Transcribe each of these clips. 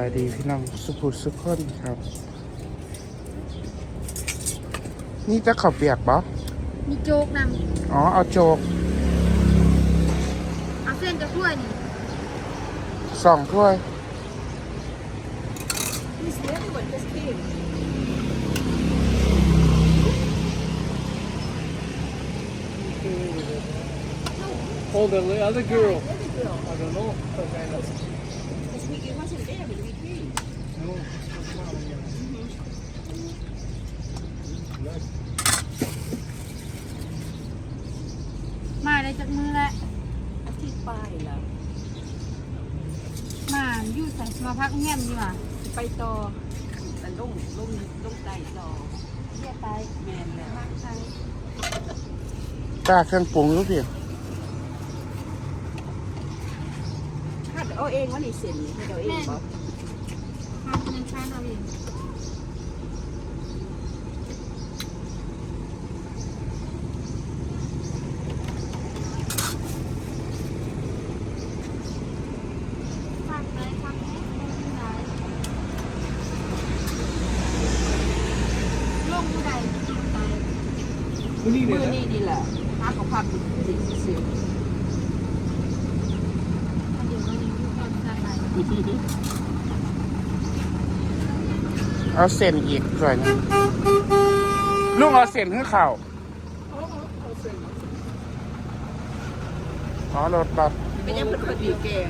ายดีพี่น้องสุภุสุขคนครับ นี่จะขับเปียกปะมีโจ๊กนอ๋อ เอาโจกำเอาเส้นจะถ้วยนี่สองถ้วย This little one just came. Oh, the li- other girl. Little girl. I don't know. Because we, it wasn't there when we came. No, that's not again. มาได้จากมือแล้วอาทิตย์ไปแล้วมาอยู่ใส่มาพักเงียบดีกว่าไปต่อแต่ลงลงลงไต่ต่อเรียกไปแมนแล้วพักใช้กล้าเครื่องปรุงรู้เพียงถ้า เอาเองว่านี่เซ็นนี่ให้เราเองบอกพักนั้นช้าเราเองพักไปพักไปไม่ได้ลงผู้ใดจิตใจ Who มือ needed นี่ it? นี่แหละถ้าเขาพักสิซื้อ อันเดียวกันอยู่ที่ความใจไหน เอาเส้นอีกส่วนหนึ่งลุงเอาเส้นขึ้นเข่าอ๋อรถบัสไม่ยังเป็นคนดีแกง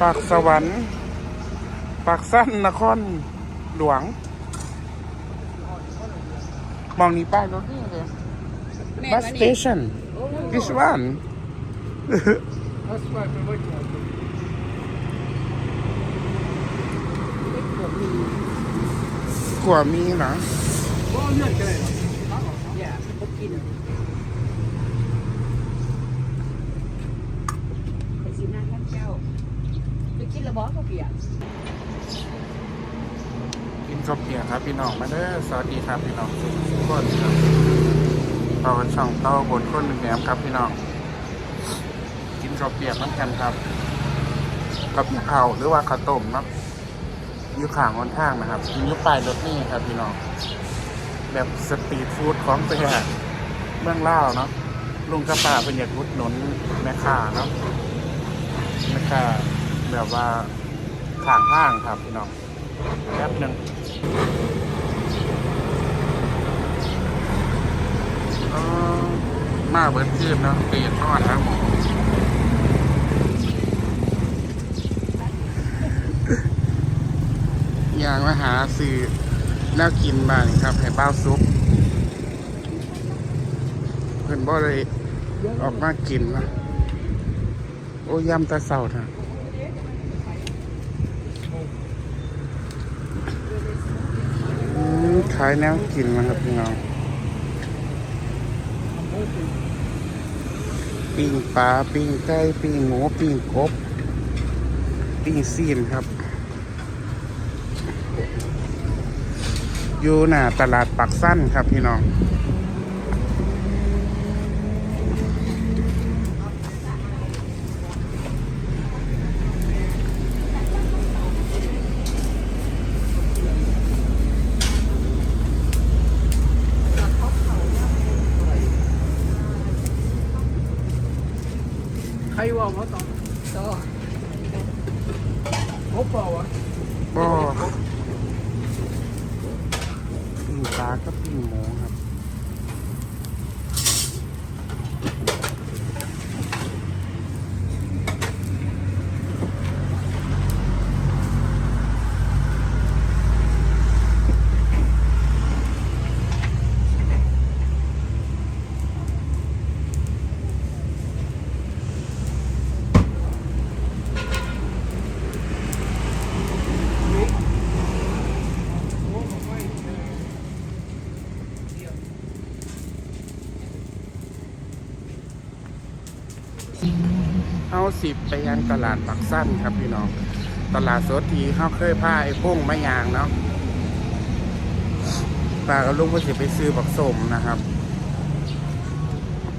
ปากสวรรค์ปากสั้นนครหลวง มองนี้ป้ายรถนี่เลยแม่บัสว่าสเตนี่ชันโอ้ this one That's why I've been looking at it. ขวมีนะ Well, yeah, okay. อย่าเขากินไปสินั่งข้างเจ้าไปกินระบอกเขาเปียกกินข้าวเปียกครับพี่น้องมาเด้อสวัสดีครับพี่น้องทุกคนครับเราเป็นช่องเต้าบนคนหนึ่งแหนมครับพี่น้อง กินข้าวเปียกน้ำกันครับกับข้าวหรือว่าข้าวต้มเนาะ อยู่ข้างบนทางนะครับกินยุปลายรถนี่ครับพี่น้อง แบบสตรีทฟู้ดของตัวอย่างเมืองล่าเนาะลุงกระป่าเป็นอยากรุดหนุนแม่ค้าเนาะแม่ค้าแบบว่าข้างห้างครับพี่น้องแป๊บหนึ่งมาเบิดคืนเนาะเปลี่ยนทอดครับอ ย่างมาหาซื้อแนวกินบ้างครับให้บ้าซุปเพิ่อนบ่เลยออกมากินนะโอ้ยำตะเสาท่ะขายแนวกินนะครับพี่น้องปิ้งปลาปิ้งไก่ปิ้งหมูปิ้งกบปิ้งซีนครับ อยู่หน้าตลาดปักสั้นครับพี่น้อง ใครว่ามาต่อต่อครบเปล่าวะก็ ปิ้งปลาก็ปิดโมงครับาสิบไปยังตลาดปักสั้นครับพี่น้อง ตลาดสดทีเขาเคยพาไอ้พุ่งมะยางเนาะปลากับลุงก็จะไปซื้อบักสมนะครับ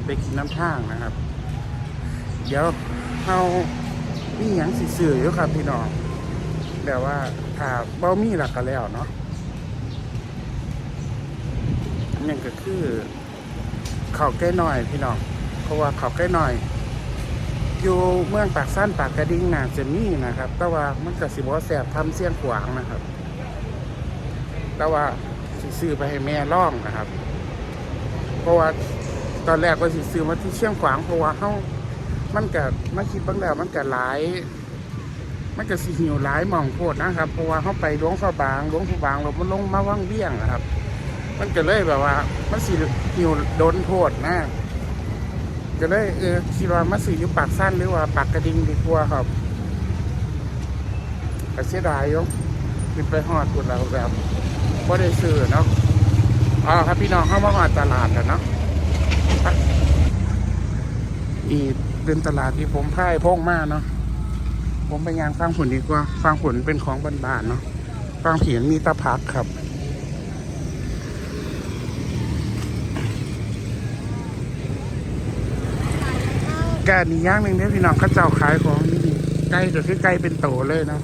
ไปกินน้ำท่างนะครับ เดี๋ยวเขานี่ยังสิซื้ออยู่ครับพี่น้องแบบว่าถ้าเบ่มีหลักก็แล้วเนาะอันนั่นก็คือเขาวใกล้หน่อยพี่น้องเพราะว่าเขาวใกล้หน่อย อยู่เมืองปากสั้นปากกระดิ่งน่าจะมีนะครับ แต่ว่ามันก็สิบ่แสบทำเสียงขวางนะครับ แต่ว่าสิซื้อไปให้แม่ล่องนะครับ เพราะว่าตอนแรกก็สิซื้อมาที่เชียงขวางเพราะว่าเขามันก็มาคิดเบางแล้วมันก็หลาย มันก็สิหิวหลายหมองโพดนะครับ เพราะว่าเขาไปหลวงพระบางหลวงพระบางเรามันลงมาว่างเบี้ยงนะครับ มันก็เลยแบบว่า มันสิหิวโดนโทษนะ ก็เลยเออคิดว่ามาซื้ออยู่ปากสั้นหรือว่าปากกระดิ่งดีกว่าครับก็เสียดายยู่คิดไปหอดคุดแล้วแบบก็ได้ซื้อเนาะอ๋อครับพี่น้องเข้ามาหอดตลาดแล้วเนาะไปนี่เป็นตลาดที่ผมพ่ายพงมากเนาะผมไปยางฟังผลดีกว่าฟังผลเป็นของบ้านๆเนาะฟังเขียนมีตะพักครับ กอันนี้อย่างหนึ่งเนี่ยพี่น้องเขาเจ้าขายของนี่ใก่ก็คือใกล้เป็นโตเลยนะ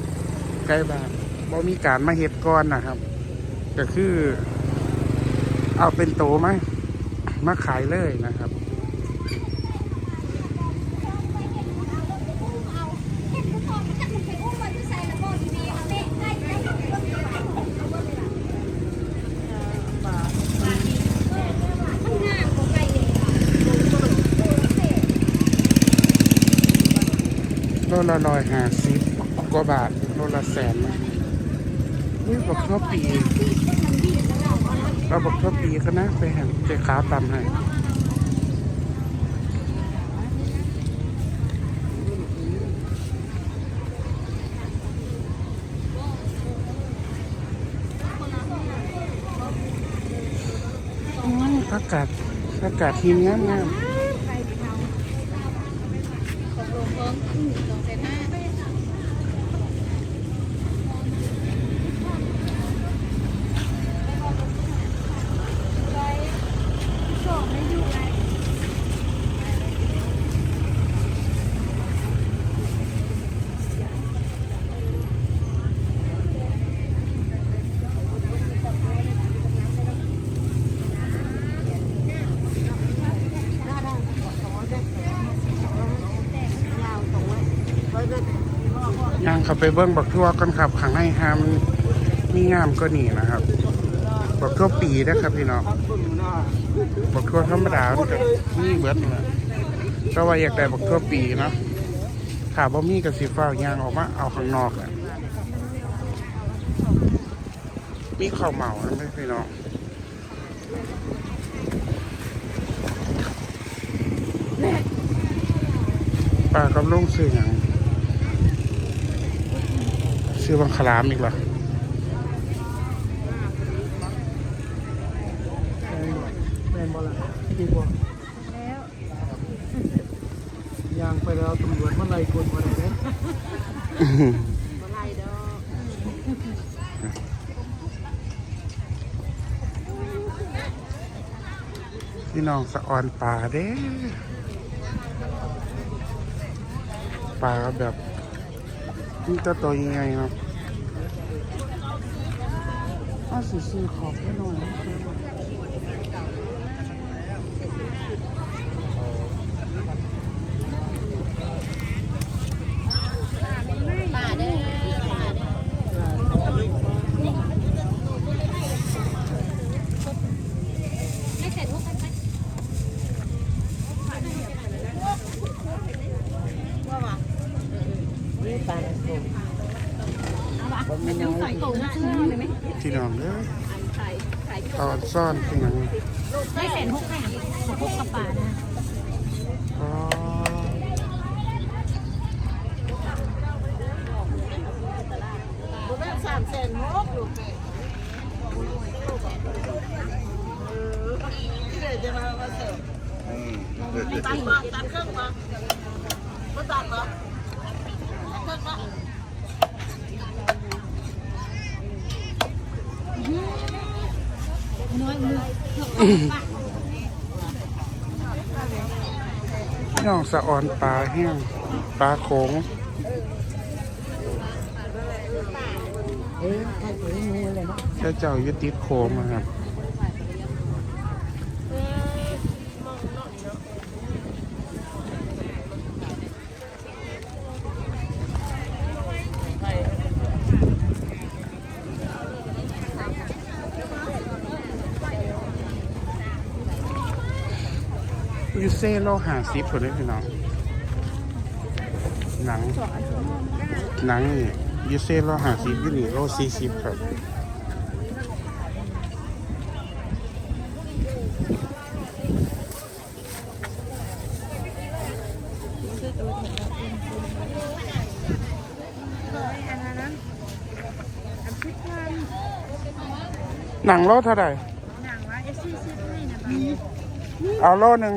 ใก่บ้านบ่มีการมาเห็ดก้อนนะครับ ก็คือ เอาเป็นโตมามาขายเลยนะครับ เอาเห็นผู้ปองจักมันไปอุ้มไว้ที่ใส่แล้วก็ทีนี้เอาเด็กได้ได้ก็มีหลายเอาเบิ่งเลยล่ะมันงามกว่าไก่เลยอะ โลละร้อยห้าสิบกว่าบาทโลละแสนนะนี่บอกทั่วปี เราบอกทั่วปีก็นะ ไปหันเจ๊ขาวตำให้อืมอากาศอากาศทีมงามงาม ไปเบิ้งบักทั่วกันครับขังให้ามนมีงามก็นี่นะครับบักทั่วปีนะครับพี่น้องบักทั่วธรรมดามันก็มีเบิดนั่นะก็ว่าอยากได้บักทั่วปีเนาะถามว่ามีกับสีฟ้าย่างออกมาเอาข้างนอกอะมีข้าวเหมาอันไหมพี่น้องป้ากับลุงซื้ออย่าง ซื้อบังคลามอีกเหรอแมนบ่ล่ะดีกว่าย่างไปแล้วตำรวจมาไล่คนมาด้เด้อะไรดอกพี่น้องสะออนป่าเด้ป่าแบบ นี่ก็ตัวยังไงครับอ้าสิซื้อขอบให้หน่อยนะครับ ป่าเด้อป่าเด้อ ไม่ใส่ทุกกันไหม นี่ป่าเด้อ ใส่โตมาซื้อเลยไหม พี่น้องเด้อขายขายตอนซ่อนเป็นหยังไม่ใส่ทุกแม่ทุกกระป๋านะอ๋อบุญสามแสนหกลูกเดี๋ยวจะมามาเสิร์ฟตัดบ่ตัดเครื่องบ่บ่ตัดบ่เครื่องบ่ น้อยมือ พี่ น้องสะออนปลาแห้งปลาโขงเอ้ยใครตัวนี้งูเลยเนาะแค่เจ้ายึดติดโคมนะครับ ยู เซ่โลหาซิปคนนี้พี่น้อง หนัง หนังนี่ยูเซ่โลหาซิปอยูนี่โลสี่สิบครับหนังโลเท่าไหร่ เอาโลหนึ่ง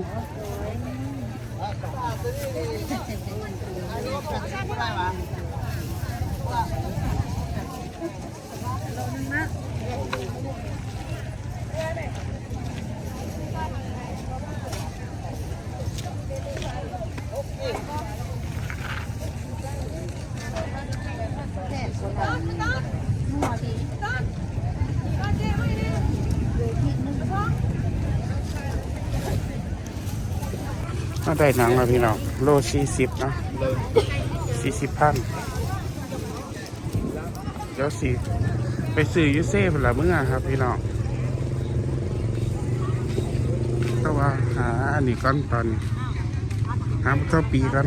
ได้หนังแล้วพี่น้องโลสี่สิบนะสี่สิบพันเดี๋ยวสิไปซื้อยูเซ่เป็นละเมื่อครับพี่น้องก็ว่าหาอันนี้ก่อนตอนหาตัวปีกัน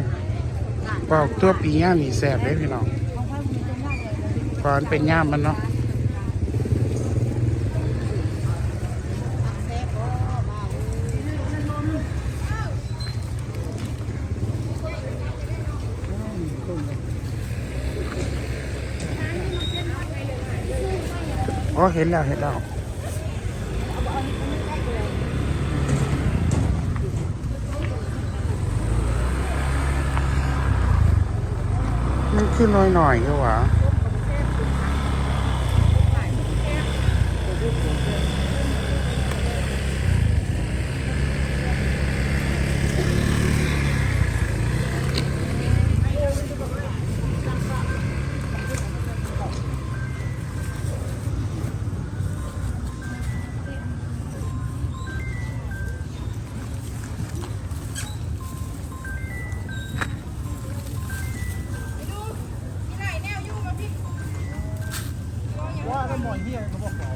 ปอกตัวปีย่ามนี่แสบเลยพี่น้องก่อนเป็นย่ามมันเนาะ อ๋อเห็นแล้วเห็นแล้วมันขึ้นหน่อยหน่อยๆก็วะ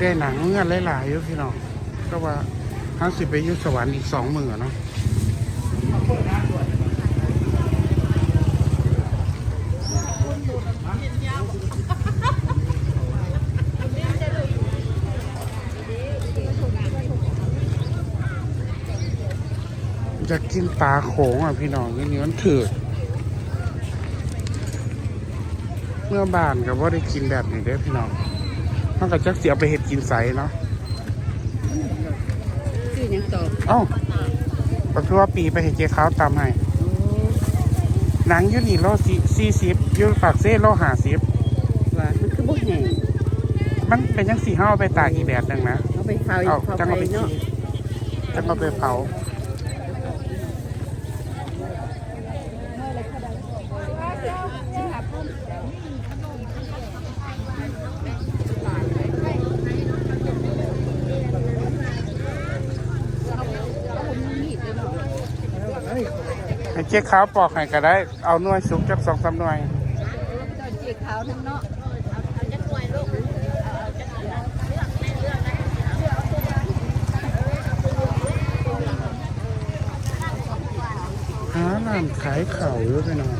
ได้หนังเงื่อนหลายๆอยู่พี่น้องก็ว่าห้าสิบไปยุสวรรค์อีกสองหมื่นเนาะอยากกินปลาโขงอะพี่น้องนี่นี่มันถือเมื่อบ้านกับว่าได้กินแบบนี้ได้พี่น้อง มันก็จักเสียไปเห็ดกินใสเนาะคือยังตอบเอ้าปักทั่วปีไปเห็นเจ๊ขาวตามให้หนังอยูนี่โลสี่สิบยูปากเซ่โลห้าสิบว่ามันคือบ่แห้งมันเป็นยังสี่ห้าเอาไปตากอีกแบบหนึ่งนะ เอาไปเผาเอาเผาจังไปเอาไปเนาะชีจังเอาไปเผา เจ๊ขาวปอกให้ก็ได้ เอาหน่วยสุกจักสองสามหน่วยตอนจีขาวทั้งเนาะหาร้านขายข่าวเยอะไปหน่อย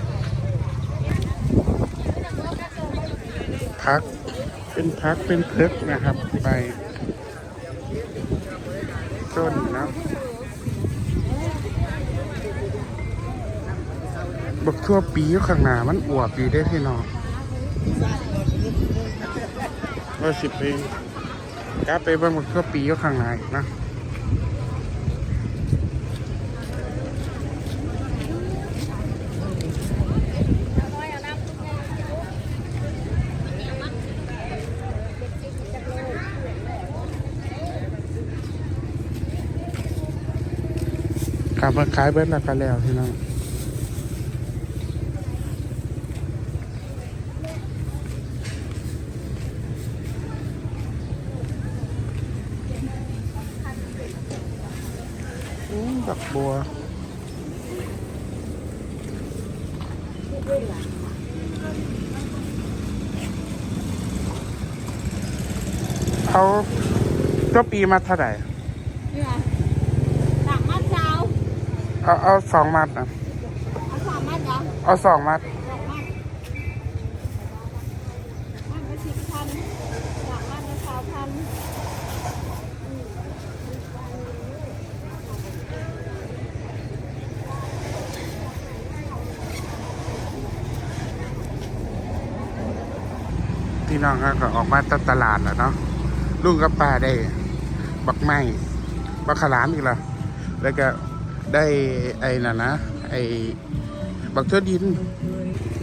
พักเป็นพักเป็นเพิกนะครับ ไปต้นนะบัก ทั่วปีอยู่ข้างหน้ามันอวบดีได้อพี่น้องว่าสิบปีกลับไปเบิ่งมันก็ปีอยู่ข้างในนะครับมาขายเบิดแล้วก็แล้วพี่น้องอืมดอกบัว เขาเจ้าปีมาเท่าไหร่เนี่ยสามมัดเช้าเอาเอาสองมัดนะเอาสามมัดเหรอเอาสองมัด สองมัดมัดละสิบพันสามมัดละสามพัน พี่ น้องก็ออกมาตตลาดแล้วเนาะลุงกับป้าได้ บักไม้บักขลามอีกแล้วแล้วก็ได้ไอ้น่ะนะไอ้บักเทือดิน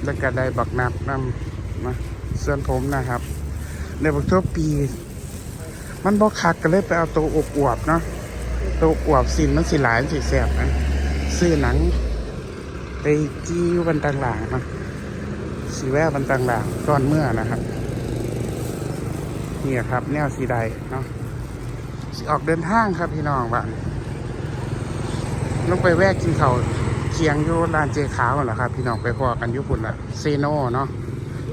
แล้วก็ได้บักนับนำนะส่วนผมนะครับในบักเทือปี มันบอกคักก็เลยไปเอาตัวอบอวบๆเนาะตัวอวบสินมันสิหลายสิแสบนะซื้อหนัง ไปจี้อยู่บันตังหลางๆนะสีแวะบันตังหลางๆก้อนเมื่อนะครับ นี่ครับ แนวสีใดเนาะสิออกเดินทางครับพี่น้องบ้านลงไปแวะกินเขาวเคียงอยู่ร้านเจขาวเหรอครับ พี่น้องไปพอกันอยุปุ่นละเซโนเนาะ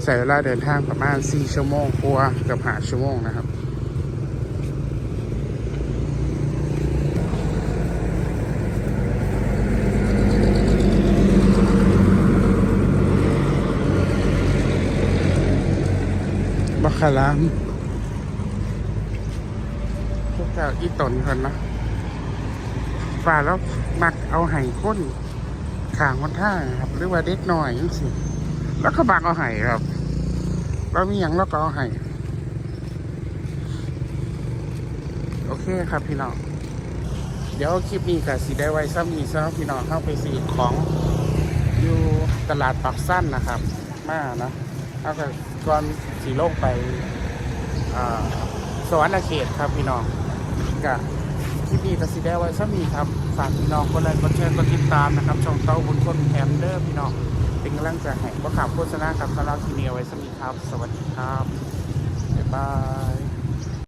ใส่เวลาเดินทางประมาณ4ชั่วโมงกว่ากือบหาชั่วโมงนะครับบักขลาม เจ้าอีตนคนนะฝ่าแล้วมักเอาไห้ค้นขางคนท่าครับ หรือว่าเด็กน้อยยังสิแล้วก็บักเอาไห้ครับเรามีอย่างเราก็เอาไห้โอเคครับพี่น้องเดี๋ยวคลิปนี้กับสีได้ไว้ซ้ำนี้ซ้ำพี่น้องเข้าไปสีของอยู่ตลาดปักสั้นนะครับ มานะเอาก็ก่อนสีโลกไปสวรรค์เขตครับพี่น้อง กับคลิปนี้ก็สีได้ไว้ซ้ำนี้ครับฝากพี่น้องกดไลค์กดแชร์กดติดตามนะครับ ช่องเต้าบุญคนแคมเดอร์พี่น้องเป็นกำลังใจให้ว่าขับโฆษณากับคาราคิเนียไว้ซ้ำนี้ครับ สวัสดีครับบ๊ายบาย